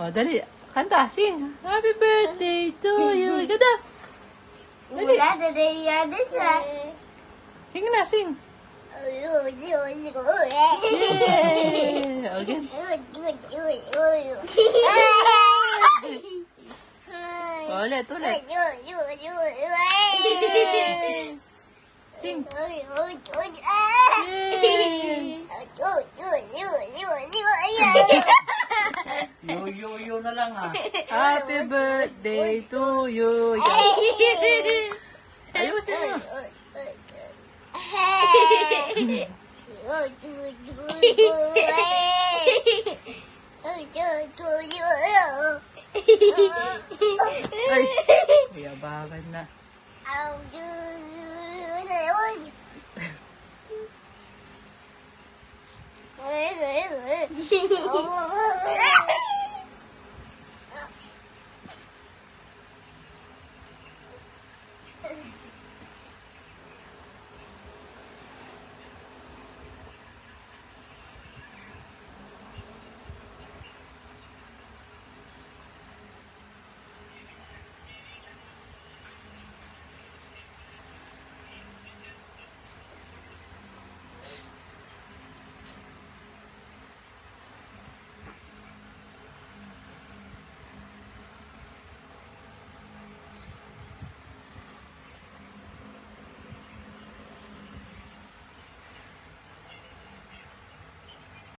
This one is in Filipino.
Oh, dali. Kanta, sing. Happy birthday to you. Ganda. Dali. Wala na na yan sa... Sing na, sing. Yay! Again. Oh, ulit, ulit. Sing. Yay! Ah. Uy, uy, uy, uy, uy. Yo, yo, yo na lang ah. Happy birthday to you. Ayusin mo. Ay, yabangan na. Oh, Okay.